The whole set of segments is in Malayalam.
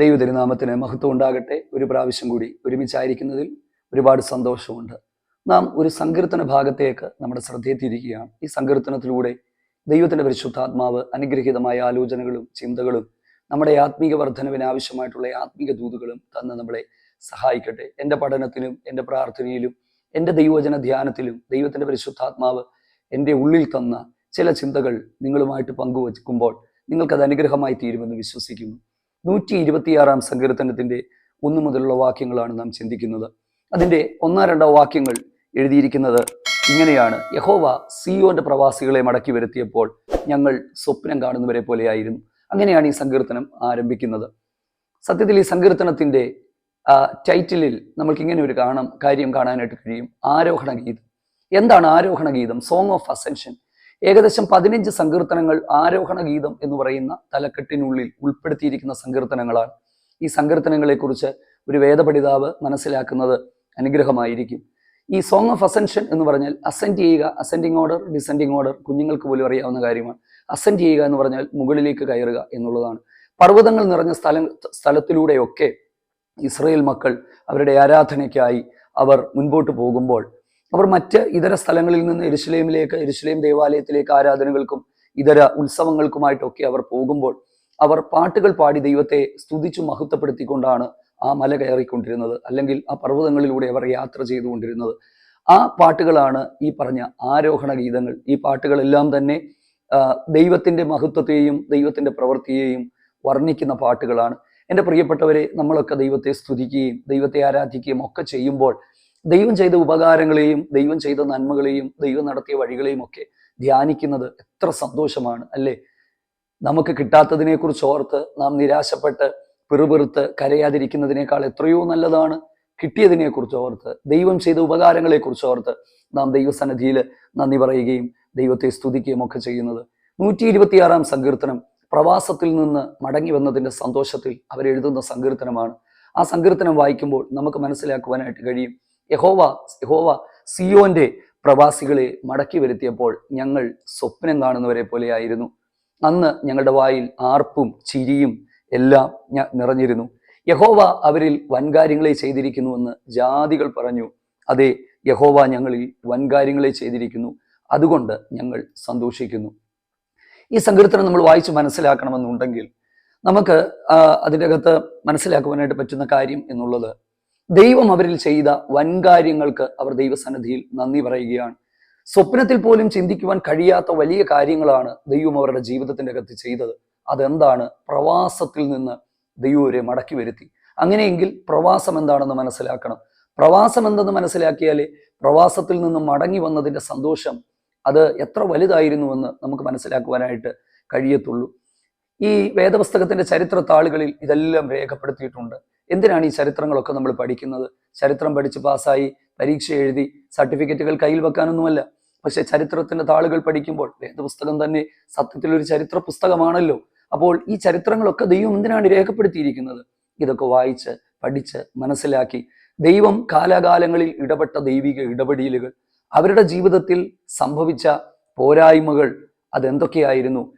ദൈവ തിരുനാമത്തിന് മഹത്വം ഉണ്ടാകട്ടെ. ഒരു പ്രാവശ്യം കൂടി ഒരുമിച്ചായിരിക്കുന്നതിൽ ഒരുപാട് സന്തോഷമുണ്ട്. നാം ഒരു സങ്കീർത്തന ഭാഗത്തേക്ക് നമ്മുടെ ശ്രദ്ധയെത്തിയിരിക്കുകയാണ്. ഈ സങ്കീർത്തനത്തിലൂടെ ദൈവത്തിന്റെ പരിശുദ്ധാത്മാവ് അനുഗ്രഹീതമായ ആലോചനകളും ചിന്തകളും നമ്മുടെ ആത്മീക വർധനവിന് ആവശ്യമായിട്ടുള്ള ആത്മീക ദൂതുകളും തന്ന് നമ്മളെ സഹായിക്കട്ടെ. എന്റെ പഠനത്തിലും എന്റെ പ്രാർത്ഥനയിലും എന്റെ ദൈവവചന ധ്യാനത്തിലും ദൈവത്തിന്റെ പരിശുദ്ധാത്മാവ് എന്റെ ഉള്ളിൽ തന്ന ചില ചിന്തകൾ നിങ്ങളുമായിട്ട് പങ്കുവെക്കുമ്പോൾ നിങ്ങൾക്കത് അനുഗ്രഹമായി തീരുമെന്ന് വിശ്വസിക്കുന്നു. നൂറ്റി ഇരുപത്തിയാറാം സങ്കീർത്തനത്തിന്റെ ഒന്നു മുതലുള്ള വാക്യങ്ങളാണ് നാം ചിന്തിക്കുന്നത്. അതിന്റെ ഒന്നോ രണ്ടോ വാക്യങ്ങൾ എഴുതിയിരിക്കുന്നത് ഇങ്ങനെയാണ് യഹോവ സിയോന്റെ പ്രവാസികളെ മടക്കി വരുത്തിയപ്പോൾ ഞങ്ങൾ സ്വപ്നം കാണുന്നവരെ പോലെയായിരുന്നു അങ്ങനെയാണ് ഈ സങ്കീർത്തനം ആരംഭിക്കുന്നത്. സത്യത്തിൽ ഈ സങ്കീർത്തനത്തിന്റെ ടൈറ്റിലിൽ നമ്മൾക്ക് ഇങ്ങനെ ഒരു കാണാം കാര്യം കാണാനായിട്ട് കഴിയും. ആരോഹണ ഗീതം എന്താണ് ആരോഹണ ഗീതം സോങ് ഓഫ് അസെൻഷൻ ഏകദേശം പതിനഞ്ച് സങ്കീർത്തനങ്ങൾ ആരോഹണ ഗീതം എന്ന് പറയുന്ന തലക്കെട്ടിനുള്ളിൽ ഉൾപ്പെടുത്തിയിരിക്കുന്ന സങ്കീർത്തനങ്ങളാണ്. ഈ സങ്കീർത്തനങ്ങളെ കുറിച്ച് ഒരു വേദപഠിതാവ് മനസ്സിലാക്കുന്നത് അനുഗ്രഹമായിരിക്കും. ഈ സോങ് ഓഫ് അസെൻഷൻ എന്ന് പറഞ്ഞാൽ അസെൻഡ് ചെയ്യുക അസെൻഡിങ് ഓർഡർ ഡിസെൻഡിങ് ഓർഡർ കുഞ്ഞുങ്ങൾക്ക് പോലും അറിയാവുന്ന കാര്യമാണ്. അസെൻഡ് ചെയ്യുക എന്ന് പറഞ്ഞാൽ മുകളിലേക്ക് കയറുക എന്നുള്ളതാണ്. പർവതങ്ങൾ നിറഞ്ഞ സ്ഥലം സ്ഥലത്തിലൂടെയൊക്കെ ഇസ്രയേൽ മക്കൾ അവരുടെ ആരാധനയ്ക്കായി അവർ മുൻപോട്ട് പോകുമ്പോൾ അവർ മറ്റ് ഇതര സ്ഥലങ്ങളിൽ നിന്ന് എരുസലേമിലേക്ക് എരുസലേം ദേവാലയത്തിലേക്ക് ആരാധനകൾക്കും ഇതര ഉത്സവങ്ങൾക്കുമായിട്ടൊക്കെ അവർ പോകുമ്പോൾ അവർ പാട്ടുകൾ പാടി ദൈവത്തെ സ്തുതിച്ചു മഹത്വപ്പെടുത്തിക്കൊണ്ടാണ് ആ മല കയറിക്കൊണ്ടിരുന്നത്. അല്ലെങ്കിൽ ആ പർവതങ്ങളിലൂടെ അവർ യാത്ര ചെയ്തുകൊണ്ടിരുന്നത്. ആ പാട്ടുകളാണ് ഈ പറഞ്ഞ ആരോഹണ ഗീതങ്ങൾ. ഈ പാട്ടുകളെല്ലാം തന്നെ ദൈവത്തിന്റെ മഹത്വത്തെയും ദൈവത്തിന്റെ പ്രവൃത്തിയെയും വർണിക്കുന്ന പാട്ടുകളാണ്. എന്റെ പ്രിയപ്പെട്ടവരെ നമ്മളൊക്കെ ദൈവത്തെ സ്തുതിക്കുകയും ദൈവത്തെ ആരാധിക്കുകയും ഒക്കെ ചെയ്യുമ്പോൾ ദൈവം ചെയ്ത ഉപകാരങ്ങളെയും ദൈവം ചെയ്ത നന്മകളെയും ദൈവം നടത്തിയ വഴികളെയും ഒക്കെ ധ്യാനിക്കുന്നത് എത്ര സന്തോഷമാണ് അല്ലേ? നമുക്ക് കിട്ടാത്തതിനെ കുറിച്ച് ഓർത്ത് നാം നിരാശപ്പെട്ട് പിറുപിറുത്ത് കരയാതിരിക്കുന്നതിനേക്കാൾ എത്രയോ നല്ലതാണ് കിട്ടിയതിനെ കുറിച്ച് ഓർത്ത് ദൈവം ചെയ്ത ഉപകാരങ്ങളെ കുറിച്ച് ഓർത്ത് നാം ദൈവസന്നിധിയിൽ നന്ദി പറയുകയും ദൈവത്തെ സ്തുതിക്കുകയും ഒക്കെ ചെയ്യുന്നത്. നൂറ്റി ഇരുപത്തിയാറാം സങ്കീർത്തനം പ്രവാസത്തിൽ നിന്ന് മടങ്ങി വന്നതിന്റെ സന്തോഷത്തിൽ അവരെഴുതുന്ന സങ്കീർത്തനമാണ്. ആ സങ്കീർത്തനം വായിക്കുമ്പോൾ നമുക്ക് മനസ്സിലാക്കുവാനായിട്ട് കഴിയും. യഹോവ യഹോവ സിയോന്റെ പ്രവാസികളെ മടക്കി വരുത്തിയപ്പോൾ ഞങ്ങൾ സ്വപ്നം കാണുന്നവരെ പോലെയായിരുന്നു. അന്ന് ഞങ്ങളുടെ വായിൽ ആർപ്പും ചിരിയും എല്ലാം നിറഞ്ഞിരുന്നു. യഹോവ അവരിൽ വൻകാര്യങ്ങളെ ചെയ്തിരിക്കുന്നുവെന്ന് ജാതികൾ പറഞ്ഞു. അതെ യഹോവ ഞങ്ങളിൽ വൻകാര്യങ്ങളെ ചെയ്തിരിക്കുന്നു. അതുകൊണ്ട് ഞങ്ങൾ സന്തോഷിക്കുന്നു. ഈ സങ്കീർത്തനം നമ്മൾ വായിച്ച് മനസ്സിലാക്കണമെന്നുണ്ടെങ്കിൽ നമുക്ക് അതിന്റെ അകത്ത് മനസ്സിലാക്കുവാനായിട്ട് പറ്റുന്ന കാര്യം എന്നുള്ളത് ദൈവം അവരിൽ ചെയ്ത വൻകാര്യങ്ങൾക്ക് അവർ ദൈവസന്നിധിയിൽ നന്ദി പറയുകയാണ്. സ്വപ്നത്തിൽ പോലും ചിന്തിക്കുവാൻ കഴിയാത്ത വലിയ കാര്യങ്ങളാണ് ദൈവം അവരുടെ ജീവിതത്തിന്റെ അകത്ത് ചെയ്തത്. അതെന്താണ്? പ്രവാസത്തിൽ നിന്ന് ദൈവം അവരെ മടക്കി വരുത്തി. അങ്ങനെയെങ്കിൽ പ്രവാസം എന്താണെന്ന് മനസ്സിലാക്കണം. പ്രവാസം എന്തെന്ന് മനസ്സിലാക്കിയാലേ പ്രവാസത്തിൽ നിന്ന് മടങ്ങി വന്നതിന്റെ സന്തോഷം അത് എത്ര വലുതായിരുന്നുവെന്ന് നമുക്ക് മനസ്സിലാക്കുവാനായിട്ട് കഴിയത്തുള്ളൂ. ഈ വേദപുസ്തകത്തിന്റെ ചരിത്ര താളുകളിൽ ഇതെല്ലാം രേഖപ്പെടുത്തിയിട്ടുണ്ട്. എന്തിനാണ് ഈ ചരിത്രങ്ങളൊക്കെ നമ്മൾ പഠിക്കുന്നത്? ചരിത്രം പഠിച്ച് പാസ്സായി പരീക്ഷ എഴുതി സർട്ടിഫിക്കറ്റുകൾ കയ്യിൽ വെക്കാനൊന്നുമല്ല. പക്ഷെ ചരിത്രത്തിന്റെ താളുകൾ പഠിക്കുമ്പോൾ വേദപുസ്തകം തന്നെ സത്യത്തിൽ ഒരു ചരിത്ര പുസ്തകമാണല്ലോ. അപ്പോൾ ഈ ചരിത്രങ്ങളൊക്കെ ദൈവം എന്തിനാണ് രേഖപ്പെടുത്തിയിരിക്കുന്നത്? ഇതൊക്കെ വായിച്ച് പഠിച്ച് മനസ്സിലാക്കി ദൈവം കാലാകാലങ്ങളിൽ ഇടപെട്ട ദൈവിക ഇടപെടലുകൾ അവരുടെ ജീവിതത്തിൽ സംഭവിച്ച പോരായ്മകൾ അതെന്തൊക്കെയായിരുന്നു?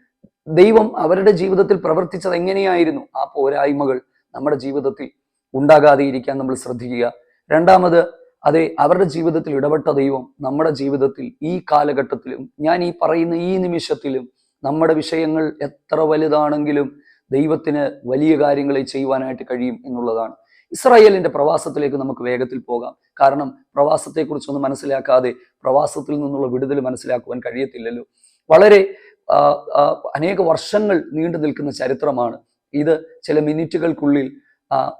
ദൈവം അവരുടെ ജീവിതത്തിൽ പ്രവർത്തിച്ചത് എങ്ങനെയായിരുന്നു? ആ പോരായ്മകൾ നമ്മുടെ ജീവിതത്തിൽ ഉണ്ടാകാതെ ഇരിക്കാൻ നമ്മൾ ശ്രദ്ധിക്കുക. രണ്ടാമത് അതെ അവരുടെ ജീവിതത്തിൽ ഇടപെട്ട ദൈവം നമ്മുടെ ജീവിതത്തിൽ ഈ കാലഘട്ടത്തിലും ഞാൻ ഈ പറയുന്ന ഈ നിമിഷത്തിലും നമ്മുടെ വിഷയങ്ങൾ എത്ര വലുതാണെങ്കിലും ദൈവത്തിന് വലിയ കാര്യങ്ങളെ ചെയ്യുവാനായിട്ട് കഴിയും എന്നുള്ളതാണ്. ഇസ്രായേലിന്റെ പ്രവാസത്തിലേക്ക് നമുക്ക് വേഗത്തിൽ പോകാം. കാരണം പ്രവാസത്തെക്കുറിച്ചൊന്നും മനസ്സിലാക്കാതെ പ്രവാസത്തിൽ നിന്നുള്ള വിടുതൽ മനസ്സിലാക്കുവാൻ കഴിയത്തില്ലല്ലോ. വളരെ അനേക വർഷങ്ങൾ നീണ്ടു നിൽക്കുന്ന ചരിത്രമാണ്. ഇത് ചില മിനിറ്റുകൾക്കുള്ളിൽ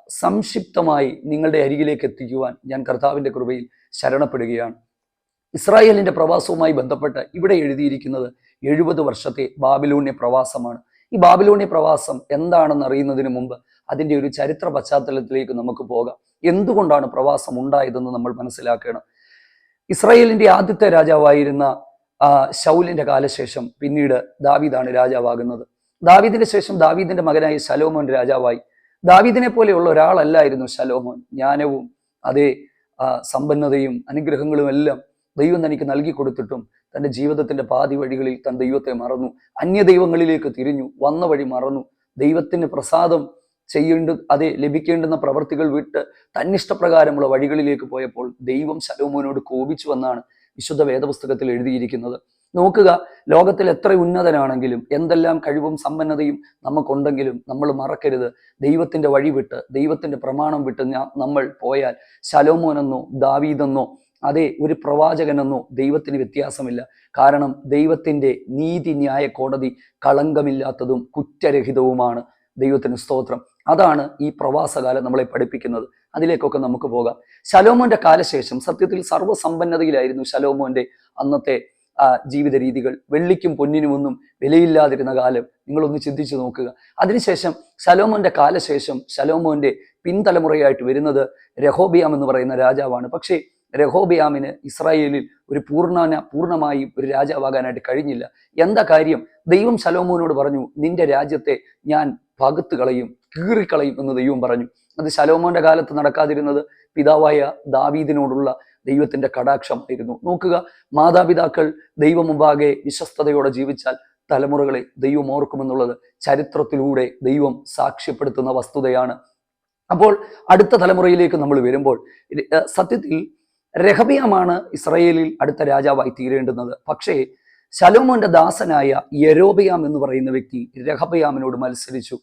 സംക്ഷിപ്തമായി നിങ്ങളുടെ അരികിലേക്ക് എത്തിക്കുവാൻ ഞാൻ കർത്താവിന്റെ കൃപയിൽ ശരണപ്പെടുകയാണ്. ഇസ്രായേലിന്റെ പ്രവാസവുമായി ബന്ധപ്പെട്ട് ഇവിടെ എഴുതിയിരിക്കുന്നത് എഴുപത് വർഷത്തെ ബാബിലൂണ്യ പ്രവാസമാണ്. ഈ ബാബിലൂണ്യ പ്രവാസം എന്താണെന്ന് അറിയുന്നതിന് മുമ്പ് അതിന്റെ ഒരു ചരിത്ര പശ്ചാത്തലത്തിലേക്ക് നമുക്ക് പോകാം. എന്തുകൊണ്ടാണ് പ്രവാസം ഉണ്ടായതെന്ന് നമ്മൾ മനസ്സിലാക്കണം. ഇസ്രായേലിന്റെ ആദ്യത്തെ രാജാവായിരുന്ന ശൗലിന്റെ കാലശേഷം പിന്നീട് ദാവീദാണ് രാജാവാകുന്നത്. ദാവീദിന്റെ ശേഷം ദാവീദിന്റെ മകനായ ശലോമോൻ രാജാവായി. ദാവീദിനെ പോലെയുള്ള ഒരാളല്ലായിരുന്നു ശലോമോൻ. ജ്ഞാനവും അതേ സമ്പന്നതയും അനുഗ്രഹങ്ങളും എല്ലാം ദൈവം തനിക്ക് നൽകി കൊടുത്തിട്ടും തന്റെ ജീവിതത്തിന്റെ പാതി വഴികളിൽ തൻ ദൈവത്തെ മറന്നു. അന്യ ദൈവങ്ങളിലേക്ക് തിരിഞ്ഞു വന്ന വഴി മറന്നു. ദൈവത്തിന് പ്രസാദം ചെയ്യേണ്ട അതെ ലഭിക്കേണ്ടുന്ന പ്രവർത്തികൾ വിട്ട് തന്നിഷ്ടപ്രകാരമുള്ള വഴികളിലേക്ക് പോയപ്പോൾ ദൈവം ശലോമോനോട് കോപിച്ചു എന്നാണ് വിശുദ്ധ വേദപുസ്തകത്തിൽ എഴുതിയിരിക്കുന്നത്. നോക്കുക. ലോകത്തിൽ എത്ര ഉന്നതനാണെങ്കിലും എന്തെല്ലാം കഴിവും സമ്പന്നതയും നമുക്കുണ്ടെങ്കിലും നമ്മൾ മറക്കരുത്. ദൈവത്തിന്റെ വഴി വിട്ട് ദൈവത്തിന്റെ പ്രമാണം വിട്ട് നമ്മൾ പോയാൽ ശലോമോനെന്നോ ദാവീദെന്നോ അതെ ഒരു പ്രവാചകനെന്നോ ദൈവത്തിന് വ്യത്യാസമില്ല. കാരണം ദൈവത്തിന്റെ നീതി ന്യായ കോടതി കളങ്കമില്ലാത്തതും കുറ്റരഹിതവുമാണ് ദൈവത്തിന് സ്തോത്രം. അതാണ് ഈ പ്രവാസകാലം നമ്മളെ പഠിപ്പിക്കുന്നത്. അതിലേക്കൊക്കെ നമുക്ക് പോകാം. ശലോമോന്റെ കാലശേഷം സത്യത്തിൽ സർവസമ്പന്നതയിലായിരുന്നു ശലോമോന്റെ അന്നത്തെ ജീവിത രീതികൾ വെള്ളിക്കും പൊന്നിനുമൊന്നും വിലയില്ലാതിരുന്ന കാലം നിങ്ങളൊന്ന് ചിന്തിച്ചു നോക്കുക. അതിനുശേഷം സലോമോന്റെ കാലശേഷം സലോമോന്റെ പിൻതലമുറയായിട്ട് വരുന്നത് രഹോബിയാം എന്ന് പറയുന്ന രാജാവാണ്. പക്ഷേ രഹോബിയാമിന് ഇസ്രായേലിൽ ഒരു പൂർണന പൂർണമായി ഒരു രാജാവാകാനായിട്ട് കഴിഞ്ഞില്ല. എന്താ കാര്യം? ദൈവം സലോമോനോട് പറഞ്ഞു നിന്റെ രാജ്യത്തെ ഞാൻ പകുത്തു കളയും കീറിക്കളയും എന്ന് ദൈവം പറഞ്ഞു. അത് ശലോമോന്റെ കാലത്ത് നടക്കാതിരുന്നത് പിതാവായ ദാവീദിനോടുള്ള ദൈവത്തിന്റെ കടാക്ഷമായിരുന്നു നോക്കുക മാതാപിതാക്കൾ ദൈവം മുമ്പാകെ വിശ്വസ്തയോടെ ജീവിച്ചാൽ തലമുറകളെ ദൈവം ഓർക്കുമെന്നുള്ളത് ചരിത്രത്തിലൂടെ ദൈവം സാക്ഷ്യപ്പെടുത്തുന്ന വസ്തുതയാണ്. അപ്പോൾ അടുത്ത തലമുറയിലേക്ക് നമ്മൾ വരുമ്പോൾ സത്യത്തിൽ രഹബിയമാണ് ഇസ്രയേലിൽ അടുത്ത രാജാവായി തീരേണ്ടുന്നത്. പക്ഷേ ശലോമോന്റെ ദാസനായ യരോബിയാം എന്ന് പറയുന്ന വ്യക്തി രഹബയാമിനോട് മത്സരിച്ചു.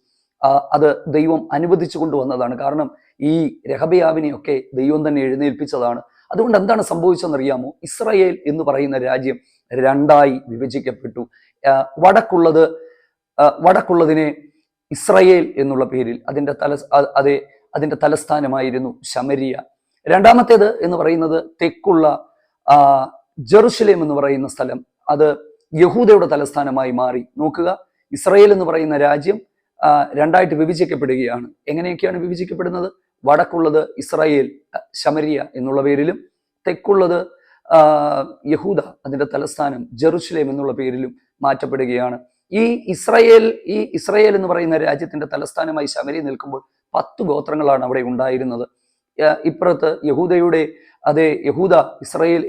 അത് ദൈവം അനുവദിച്ചു കൊണ്ടുവന്നതാണ്. കാരണം ഈ രഹബയാവിനെയൊക്കെ ദൈവം തന്നെ എഴുന്നേൽപ്പിച്ചതാണ്. അതുകൊണ്ട് എന്താണ് സംഭവിച്ചതെന്നറിയാമോ ഇസ്രയേൽ എന്ന് പറയുന്ന രാജ്യം രണ്ടായി വിഭജിക്കപ്പെട്ടു. വടക്കുള്ളത് വടക്കുള്ളതിനെ ഇസ്രയേൽ എന്നുള്ള പേരിൽ അതിന്റെ തല അതെ അതിന്റെ തലസ്ഥാനമായിരുന്നു ശമരിയ. രണ്ടാമത്തേത് എന്ന് പറയുന്നത് തെക്കുള്ള ജെറുസലേം എന്ന് പറയുന്ന സ്ഥലം. അത് യഹൂദയുടെ തലസ്ഥാനമായി മാറി. നോക്കുക ഇസ്രയേൽ എന്ന് പറയുന്ന രാജ്യം രണ്ടായിട്ട് വിഭജിക്കപ്പെടുകയാണ്. എങ്ങനെയൊക്കെയാണ് വിഭജിക്കപ്പെടുന്നത്? വടക്കുള്ളത് ഇസ്രായേൽ ശമരിയ എന്നുള്ള പേരിലും തെക്കുള്ളത് യഹൂദ അതിന്റെ തലസ്ഥാനം ജെറുസലേം എന്നുള്ള പേരിലും മാറ്റപ്പെടുകയാണ്. ഈ ഇസ്രായേൽ ഈ ഇസ്രായേൽ എന്ന് പറയുന്ന രാജ്യത്തിന്റെ തലസ്ഥാനമായി ശമരി നിൽക്കുമ്പോൾ പത്ത് ഗോത്രങ്ങളാണ് അവിടെ ഉണ്ടായിരുന്നത്. ഇപ്പുറത്ത് യഹൂദയുടെ അതെ യഹൂദ ഇസ്രായേൽ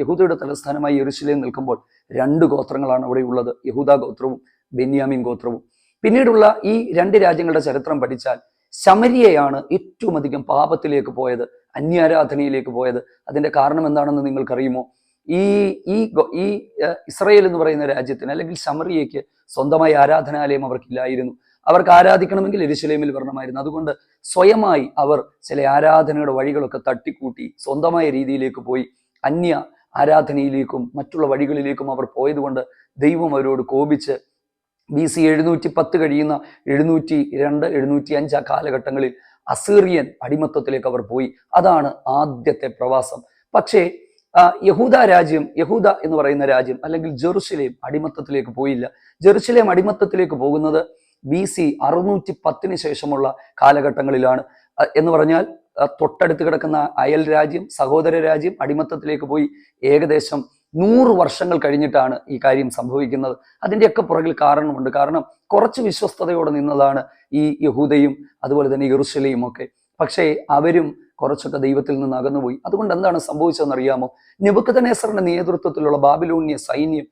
യഹൂദയുടെ തലസ്ഥാനമായി യെരുശലേം നിൽക്കുമ്പോൾ രണ്ട് ഗോത്രങ്ങളാണ് അവിടെ ഉള്ളത്. യഹൂദ ഗോത്രവും ബെന്യാമിൻ ഗോത്രവും. പിന്നീടുള്ള ഈ രണ്ട് രാജ്യങ്ങളുടെ ചരിത്രം പഠിച്ചാൽ ശമരിയയാണ് ഏറ്റവും അധികം പാപത്തിലേക്ക് പോയത് അന്യാരാധനയിലേക്ക് പോയത്. അതിന്റെ കാരണം എന്താണെന്ന് നിങ്ങൾക്കറിയുമോ? ഈ ഈ ഈ ഇസ്രയേൽ എന്ന് പറയുന്ന രാജ്യത്തിന് അല്ലെങ്കിൽ ശമറിയയ്ക്ക് സ്വന്തമായി ആരാധനാലയം അവർക്കില്ലായിരുന്നു. അവർക്ക് ആരാധിക്കണമെങ്കിൽ എരിശിലേമിൽ വരണമായിരുന്നു. അതുകൊണ്ട് സ്വയമായി അവർ ചില ആരാധനയുടെ വഴികളൊക്കെ തട്ടിക്കൂട്ടി സ്വന്തമായ രീതിയിലേക്ക് പോയി അന്യ ആരാധനയിലേക്കും മറ്റുള്ള വഴികളിലേക്കും അവർ പോയതുകൊണ്ട് ദൈവം അവരോട് കോപിച്ച് ബി സി എഴുന്നൂറ്റി പത്ത് കഴിയുന്ന എഴുന്നൂറ്റി രണ്ട് എഴുന്നൂറ്റി അഞ്ച് ആ കാലഘട്ടങ്ങളിൽ അസീറിയൻ അടിമത്തത്തിലേക്ക് അവർ പോയി. അതാണ് ആദ്യത്തെ പ്രവാസം. പക്ഷേ യഹൂദ രാജ്യം യഹൂദ എന്ന് പറയുന്ന രാജ്യം അല്ലെങ്കിൽ ജെറുസലേം അടിമത്തത്തിലേക്ക് പോയില്ല. ജെറുസലേം അടിമത്തത്തിലേക്ക് പോകുന്നത് ബി സി അറുന്നൂറ്റി പത്തിന് ശേഷമുള്ള കാലഘട്ടങ്ങളിലാണ്. എന്ന് പറഞ്ഞാൽ തൊട്ടടുത്ത് കിടക്കുന്ന അയൽ രാജ്യം സഹോദര രാജ്യം അടിമത്തത്തിലേക്ക് പോയി. ഏകദേശം നൂറ് വർഷങ്ങൾ കഴിഞ്ഞിട്ടാണ് ഈ കാര്യം സംഭവിക്കുന്നത്. അതിന്റെയൊക്കെ പുറകിൽ കാരണമുണ്ട്. കാരണം കുറച്ച് വിശ്വസ്തയോടെ നിന്നതാണ് ഈ യഹൂദയും അതുപോലെ തന്നെ യെറുസലേയും ഒക്കെ. പക്ഷേ അവരും കുറച്ചൊക്കെ ദൈവത്തിൽ നിന്ന് അകന്നുപോയി. അതുകൊണ്ട് എന്താണ് സംഭവിച്ചതെന്ന് അറിയാമോ നെബുക്കതനേസറിന്റെ നേതൃത്വത്തിലുള്ള ബാബിലോണിയ സൈന്യം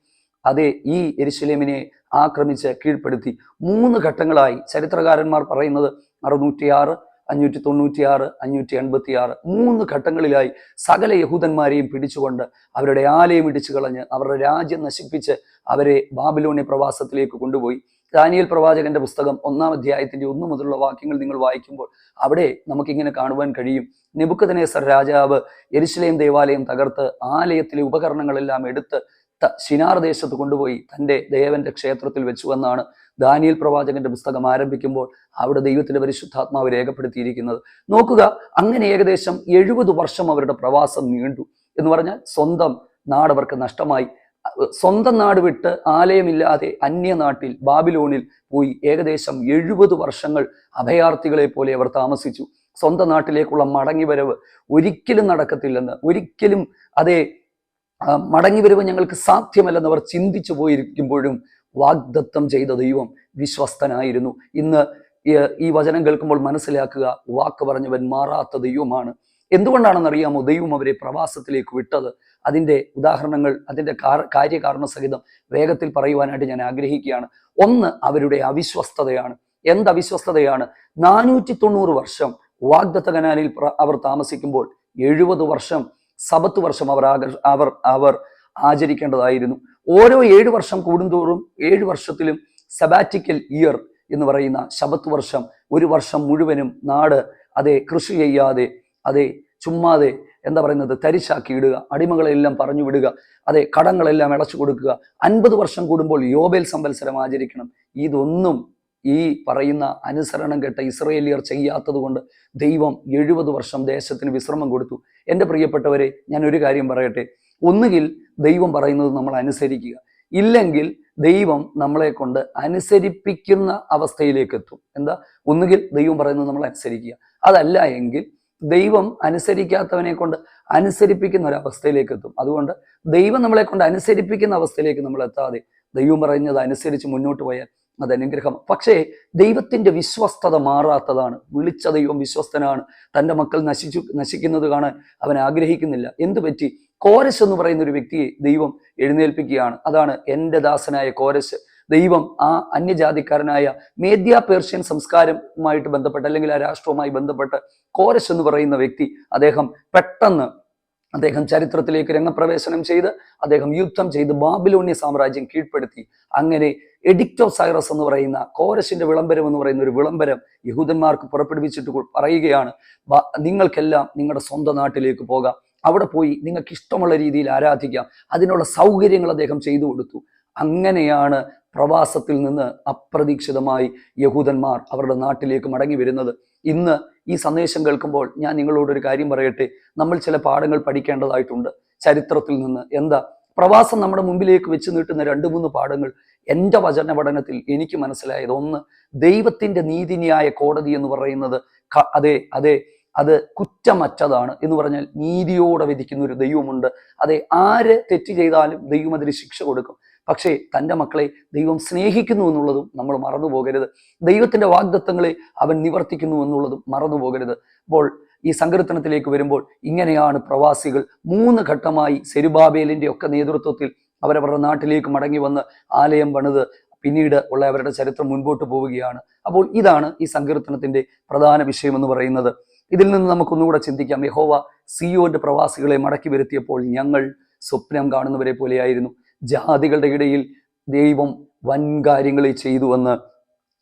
അതെ ഈ എരിശിലേമിനെ ആക്രമിച്ച് കീഴ്പ്പെടുത്തി. മൂന്ന് ഘട്ടങ്ങളായി. ചരിത്രകാരന്മാർ പറയുന്നത് അറുന്നൂറ്റിയാറ് അഞ്ഞൂറ്റി തൊണ്ണൂറ്റിയാറ് അഞ്ഞൂറ്റി എൺപത്തി ആറ് മൂന്ന് ഘട്ടങ്ങളിലായി സകല യഹൂദന്മാരെയും പിടിച്ചുകൊണ്ട് അവരുടെ ആലയം ഇടിച്ചു കളഞ്ഞ് അവരുടെ രാജ്യം നശിപ്പിച്ച് അവരെ ബാബിലോണി പ്രവാസത്തിലേക്ക് കൊണ്ടുപോയി. ദാനിയൽ പ്രവാചകന്റെ പുസ്തകം ഒന്നാം അധ്യായത്തിന്റെ ഒന്നു മുതലുള്ള വാക്യങ്ങൾ നിങ്ങൾ വായിക്കുമ്പോൾ അവിടെ നമുക്കിങ്ങനെ കാണുവാൻ കഴിയും. നെബുക്കദനേസർ രാജാവ് എരിശിലേം ദേവാലയം തകർത്ത് ആലയത്തിലെ ഉപകരണങ്ങളെല്ലാം എടുത്ത് ശിനാർ ദേശത്ത് കൊണ്ടുപോയി തന്റെ ദേവന്റെ ക്ഷേത്രത്തിൽ വെച്ചു എന്നാണ് ദാനിയൽ പ്രവാചകന്റെ പുസ്തകം ആരംഭിക്കുമ്പോൾ അവിടെ ദൈവത്തിന്റെ പരിശുദ്ധാത്മാവ് രേഖപ്പെടുത്തിയിരിക്കുന്നത്. നോക്കുക അങ്ങനെ ഏകദേശം എഴുപത് വർഷം അവരുടെ പ്രവാസം നീണ്ടു. എന്ന് പറഞ്ഞാൽ സ്വന്തം നാട് അവർക്ക് നഷ്ടമായി. സ്വന്തം നാട് വിട്ട് ആലയമില്ലാതെ അന്യനാട്ടിൽ ബാബിലോണിൽ പോയി ഏകദേശം എഴുപത് വർഷങ്ങൾ അഭയാർത്ഥികളെ പോലെ അവർ താമസിച്ചു. സ്വന്തം നാട്ടിലേക്കുള്ള മടങ്ങിവരവ് ഒരിക്കലും നടക്കത്തില്ലെന്ന് ഒരിക്കലും അതേ ആ, മടങ്ങിവരവ് ഞങ്ങൾക്ക് സാധ്യമല്ലെന്ന് അവർ ചിന്തിച്ചു പോയിരിക്കുമ്പോഴും വാഗ്ദത്തം ചെയ്ത ദൈവം വിശ്വസ്തനായിരുന്നു. ഇന്ന് ഈ- വചനം കേൾക്കുമ്പോൾ മനസ്സിലാക്കുക വാക്ക് പറഞ്ഞവൻ മാറാത്ത ദൈവമാണ്. എന്തുകൊണ്ടാണെന്ന് അറിയാമോ ദൈവം അവരെ പ്രവാസത്തിലേക്ക് വിട്ടത്. അതിന്റെ ഉദാഹരണങ്ങൾ അതിന്റെ കാര- കാര്യകാരണ സഹിതം വേഗത്തിൽ പറയുവാനായിട്ട് ഞാൻ ആഗ്രഹിക്കുകയാണ്. ഒന്ന് അവരുടെ അവിശ്വസ്തതയാണ്. എന്ത് അവിശ്വസ്തതയാണ്? നാനൂറ്റി തൊണ്ണൂറ് വർഷം വാഗ്ദത്ത കനാലിൽ അവർ താമസിക്കുമ്പോൾ എഴുപത് വർഷം സബത്ത് വർഷം അവർ അവർ അവർ ആചരിക്കേണ്ടതായിരുന്നു. ഓരോ ഏഴ് വർഷം കൂടുന്തോറും ഏഴ് വർഷത്തിലും സബാറ്റിക്കൽ ഇയർ എന്ന് പറയുന്ന ശബത്ത് വർഷം ഒരു വർഷം മുഴുവനും നാട് അതെ കൃഷി ചെയ്യാതെ അതെ ചുമ്മാതെ എന്താ പറയുന്നത് തരിശാക്കി ഇടുക അടിമകളെല്ലാം പറഞ്ഞു വിടുക അതെ കടങ്ങളെല്ലാം ഇളച്ചു കൊടുക്കുക. അൻപത് വർഷം കൂടുമ്പോൾ യോബേൽ സംവത്സരം ആചരിക്കണം. ഇതൊന്നും ഈ പറയുന്ന അനുസരണം കേട്ട ഇസ്രയേലിയർ ചെയ്യാത്തത് കൊണ്ട് ദൈവം എഴുപത് വർഷം ദേശത്തിന് വിശ്രമം കൊടുത്തു. എന്റെ പ്രിയപ്പെട്ടവരെ ഞാൻ ഒരു കാര്യം പറയട്ടെ. ഒന്നുകിൽ ദൈവം പറയുന്നത് നമ്മൾ അനുസരിക്കുക. ഇല്ലെങ്കിൽ ദൈവം നമ്മളെ കൊണ്ട് അനുസരിപ്പിക്കുന്ന അവസ്ഥയിലേക്ക് എത്തും എന്താ? ഒന്നുകിൽ ദൈവം പറയുന്നത് നമ്മൾ അനുസരിക്കുക. അതല്ല എങ്കിൽ ദൈവം അനുസരിക്കാത്തവനെ കൊണ്ട് അനുസരിപ്പിക്കുന്ന ഒരു അവസ്ഥയിലേക്ക് എത്തും അതുകൊണ്ട് ദൈവം നമ്മളെ കൊണ്ട് അനുസരിപ്പിക്കുന്ന അവസ്ഥയിലേക്ക് നമ്മൾ എത്താതെ ദൈവം പറയുന്നത് അനുസരിച്ച് മുന്നോട്ട് പോയാൽ അത് അനുഗ്രഹം പക്ഷേ ദൈവത്തിന്റെ വിശ്വസ്തത മാറാത്തതാണ്. വിളിച്ച ദൈവം വിശ്വസ്തനാണ്. തന്റെ മക്കൾ നശിച്ചു നശിക്കുന്നത് കാണാൻ അവൻ ആഗ്രഹിക്കുന്നില്ല. എന്തു പറ്റി? കോരശ് എന്ന് പറയുന്ന ഒരു വ്യക്തിയെ ദൈവം എഴുന്നേൽപ്പിക്കുകയാണ്. അതാണ് എന്റെ ദാസനായ കോരശ് ദൈവം ആ അന്യജാതിക്കാരനായ മേദ്യ പേർഷ്യൻ സംസ്കാരവുമായിട്ട് ബന്ധപ്പെട്ട് അല്ലെങ്കിൽ ആ രാഷ്ട്രവുമായി ബന്ധപ്പെട്ട് കോരശ് എന്ന് പറയുന്ന വ്യക്തി അദ്ദേഹം പെട്ടെന്ന് അദ്ദേഹം ചരിത്രത്തിലേക്ക് രംഗപ്രവേശനം ചെയ്ത് അദ്ദേഹം യുദ്ധം ചെയ്ത് ബാബിലോണിയ സാമ്രാജ്യം കീഴ്പ്പെടുത്തി. അങ്ങനെ എഡിക്റ്റോ സൈറസ് എന്ന് പറയുന്ന കോരശിന്റെ വിളംബരം എന്ന് പറയുന്ന ഒരു വിളംബരം യഹൂദന്മാർക്ക് പുറപ്പെടുവിച്ചിട്ട് പറയുകയാണ്. നിങ്ങൾക്കെല്ലാം നിങ്ങളുടെ സ്വന്തം നാട്ടിലേക്ക് പോകാം. അവിടെ പോയി നിങ്ങൾക്ക് ഇഷ്ടമുള്ള രീതിയിൽ ആരാധിക്കാം. അതിനുള്ള സൗകര്യങ്ങൾ അദ്ദേഹം ചെയ്തു കൊടുത്തു. അങ്ങനെയാണ് പ്രവാസത്തിൽ നിന്ന് അപ്രതീക്ഷിതമായി യഹൂദന്മാർ അവരുടെ നാട്ടിലേക്ക് മടങ്ങി വരുന്നത്. ഇന്ന് ഈ സന്ദേശം കേൾക്കുമ്പോൾ ഞാൻ നിങ്ങളോടൊരു കാര്യം പറയട്ടെ. നമ്മൾ ചില പാഠങ്ങൾ പഠിക്കേണ്ടതായിട്ടുണ്ട്. ചരിത്രത്തിൽ നിന്ന്. എന്താ? പ്രവാസം നമ്മുടെ മുമ്പിലേക്ക് വെച്ച് നീട്ടുന്ന രണ്ട് മൂന്ന് പാഠങ്ങൾ എന്റെ വചന പഠനത്തിൽ എനിക്ക് മനസ്സിലായത്. ഒന്ന് ദൈവത്തിന്റെ നീതിന്യായ കോടതി എന്ന് പറയുന്നത് അതെ അതെ അത് കുറ്റമറ്റതാണ് എന്ന് പറഞ്ഞാൽ നീതിയോടെ വിധിക്കുന്ന ഒരു ദൈവമുണ്ട്. അതെ ആര് തെറ്റ് ചെയ്താലും ദൈവം അതിന് ശിക്ഷ കൊടുക്കും. പക്ഷേ തന്റെ മക്കളെ ദൈവം സ്നേഹിക്കുന്നു എന്നുള്ളതും നമ്മൾ മറന്നു പോകരുത് ദൈവത്തിന്റെ വാഗ്ദത്തങ്ങളെ അവൻ നിവർത്തിക്കുന്നു എന്നുള്ളതും മറന്നു പോകരുത് അപ്പോൾ ഈ സങ്കീർത്തനത്തിലേക്ക് വരുമ്പോൾ ഇങ്ങനെയാണ് പ്രവാസികൾ മൂന്ന് ഘട്ടമായി സെരുബാബേലിന്റെ ഒക്കെ നേതൃത്വത്തിൽ അവരവരുടെ നാട്ടിലേക്ക് മടങ്ങി വന്ന് ആലയം പണിത് പിന്നീട് ഉള്ള അവരുടെ ചരിത്രം മുൻപോട്ട് പോവുകയാണ്. അപ്പോൾ ഇതാണ് ഈ സങ്കീർത്തനത്തിന്റെ പ്രധാന വിഷയം എന്ന് പറയുന്നത്. ഇതിൽ നിന്ന് നമുക്കൊന്നുകൂടെ ചിന്തിക്കാം. യഹോവ സിയോന്റെ പ്രവാസികളെ മടക്കി വരുത്തിയപ്പോൾ ഞങ്ങൾ സ്വപ്നം കാണുന്നവരെ പോലെയായിരുന്നു. ജാതികളുടെ ഇടയിൽ ദൈവം വൻ കാര്യങ്ങളെ ചെയ്തുവെന്ന്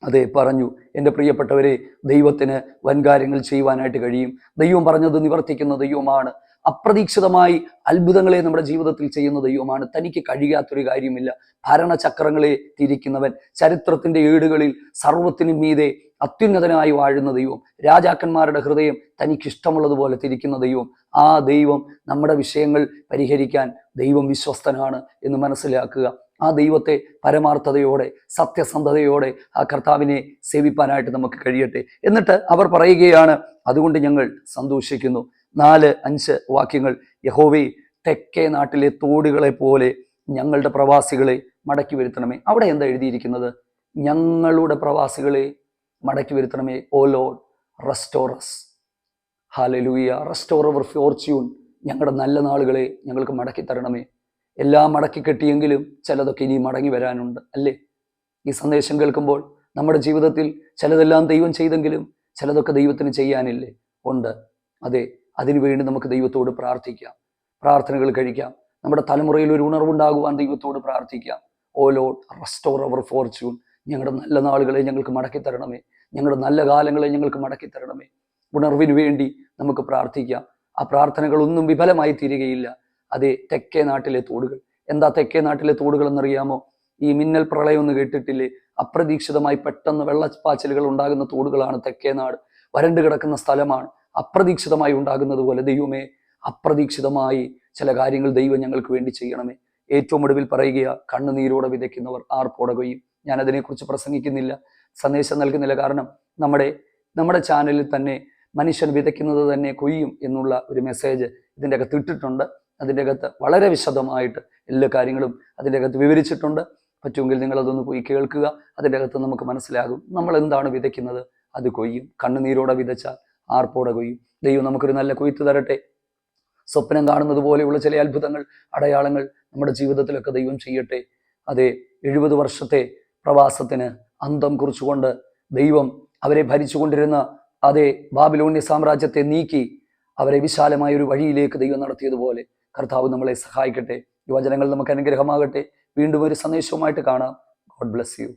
അതെ പറഞ്ഞു. എന്റെ പ്രിയപ്പെട്ടവരെ ദൈവത്തിന് വൻകാര്യങ്ങൾ ചെയ്യുവാനായിട്ട് കഴിയും. ദൈവം പറഞ്ഞത് നിവർത്തിക്കുന്ന ദൈവമാണ്. അപ്രതീക്ഷിതമായി അത്ഭുതങ്ങളെ നമ്മുടെ ജീവിതത്തിൽ ചെയ്യുന്ന ദൈവമാണ്. തനിക്ക് കഴിയാത്തൊരു കാര്യമില്ല. ഭരണചക്രങ്ങളെ തിരിക്കുന്നവൻ ചരിത്രത്തിന്റെ ഏടുകളിൽ സർവത്തിനും മീതെ അത്യുന്നതനായി വാഴുന്ന ദൈവം രാജാക്കന്മാരുടെ ഹൃദയം തനിക്ക് ഇഷ്ടമുള്ളതുപോലെ തിരിക്കുന്ന ദൈവം. ആ ദൈവം നമ്മുടെ വിഷയങ്ങൾ പരിഹരിക്കാൻ ദൈവം വിശ്വസ്തനാണ് എന്ന് മനസ്സിലാക്കുക. ആ ദൈവത്തെ പരമാർത്ഥതയോടെ സത്യസന്ധതയോടെ ആ കർത്താവിനെ സേവിപ്പാനായിട്ട് നമുക്ക് കഴിയട്ടെ. എന്നിട്ട് അവർ പറയുകയാണ് അതുകൊണ്ട് ഞങ്ങൾ സന്തോഷിക്കുന്നു. നാല് അഞ്ച് വാക്യങ്ങൾ. യഹോവേ തെക്കേ നാട്ടിലെ തോടുകളെ പോലെ ഞങ്ങളുടെ പ്രവാസികളെ മടക്കി വരുത്തണമേ. അവിടെ എന്താ എഴുതിയിരിക്കുന്നത്? ഞങ്ങളുടെ പ്രവാസികളെ മടക്കി വരുത്തണമേ ഓ lord restore us hallelujah. Restore our fortune ഞങ്ങളുടെ നല്ല നാളുകളെ ഞങ്ങൾക്ക് മടക്കി തരണമേ. എല്ലാം മടക്കി കെട്ടിയെങ്കിലും ചിലതൊക്കെ ഇനി മടങ്ങി വരാനുണ്ട് അല്ലേ? ഈ സന്ദേശം കേൾക്കുമ്പോൾ നമ്മുടെ ജീവിതത്തിൽ ചിലതെല്ലാം ദൈവം ചെയ്തെങ്കിലും ചിലതൊക്കെ ദൈവത്തിന് ചെയ്യാനില്ലേ? ഉണ്ട്. അതെ അതിനുവേണ്ടി നമുക്ക് ദൈവത്തോട് പ്രാർത്ഥിക്കാം. പ്രാർത്ഥനകൾ കഴിക്കാം. നമ്മുടെ തലമുറയിൽ ഒരു ഉണർവുണ്ടാകുവാൻ ദൈവത്തോട് പ്രാർത്ഥിക്കാം. ഓ ലോഡ് റെസ്റ്റോർ അവർ ഫോർച്യൂൺ ഞങ്ങളുടെ നല്ല നാളുകളെ ഞങ്ങൾക്ക് മടക്കി തരണമേ. ഞങ്ങളുടെ നല്ല കാലങ്ങളെ ഞങ്ങൾക്ക് മടക്കി തരണമേ. ഉണർവിന് വേണ്ടി നമുക്ക് പ്രാർത്ഥിക്കാം. ആ പ്രാർത്ഥനകളൊന്നും വിഫലമായി തീരുകയില്ല അതെ തെക്കേ നാട്ടിലെ തോടുകൾ. എന്താ തെക്കേ നാട്ടിലെ തോടുകൾ എന്നറിയാമോ ഈ മിന്നൽ പ്രളയം ഒന്ന് കേട്ടിട്ടില്ലേ? അപ്രതീക്ഷിതമായി പെട്ടെന്ന് വെള്ളപ്പാച്ചിലുകൾ ഉണ്ടാകുന്ന തോടുകളാണ് തെക്കേനാട് വരണ്ടു കിടക്കുന്ന സ്ഥലമാണ് അപ്രതീക്ഷിതമായി ഉണ്ടാകുന്നത് പോലെ ദൈവമേ അപ്രതീക്ഷിതമായി ചില കാര്യങ്ങൾ ദൈവം ഞങ്ങൾക്ക് വേണ്ടി ചെയ്യണമേ. ഏറ്റവും ഒടുവിൽ പറയുക കണ്ണുനീരോടെ വിതയ്ക്കുന്നവർ ആർപ്പോടെ കൊയ്യും ഞാൻ അതിനെക്കുറിച്ച് പ്രസംഗിക്കുന്നില്ല. സന്ദേശം നൽകുന്നില്ല. കാരണം നമ്മുടെ നമ്മുടെ ചാനലിൽ തന്നെ മനുഷ്യൻ വിതയ്ക്കുന്നത് തന്നെ കൊയ്യും എന്നുള്ള ഒരു മെസ്സേജ് ഇതിന്റെ അകത്ത് ഇട്ടിട്ടുണ്ട്. അതിന്റെ അകത്ത് വളരെ വിശദമായിട്ട് എല്ലാ കാര്യങ്ങളും അതിന്റെ അകത്ത് വിവരിച്ചിട്ടുണ്ട്. പറ്റുമെങ്കിൽ നിങ്ങൾ അതൊന്ന് പോയി കേൾക്കുക. അതിന്റെ അകത്ത് നമുക്ക് മനസ്സിലാകും നമ്മൾ എന്താണ് വിതയ്ക്കുന്നത്. അത് കൊയ്യും. കണ്ണുനീരോടെ വിതച്ചാൽ ആർപ്പോടെ കൊയ്യും. ദൈവം നമുക്കൊരു നല്ല കൊയ്ത്ത് തരട്ടെ. സ്വപ്നം കാണുന്നത് പോലെയുള്ള ചില അത്ഭുതങ്ങൾ അടയാളങ്ങൾ നമ്മുടെ ജീവിതത്തിലൊക്കെ ദൈവം ചെയ്യട്ടെ. അതെ എഴുപത് വർഷത്തെ പ്രവാസത്തിന് അന്തം കുറിച്ചുകൊണ്ട് ദൈവം അവരെ ഭരിച്ചുകൊണ്ടിരുന്ന അതേ ബാബിലോണ്യ സാമ്രാജ്യത്തെ നീക്കി അവരെ വിശാലമായ ഒരു വഴിയിലേക്ക് ദൈവം നടത്തിയതുപോലെ കർത്താവ് നമ്മളെ സഹായിക്കട്ടെ. യുവജനങ്ങൾ നമുക്ക് അനുഗ്രഹമാകട്ടെ. വീണ്ടും ഒരു സന്ദേശവുമായിട്ട് കാണാം. God bless you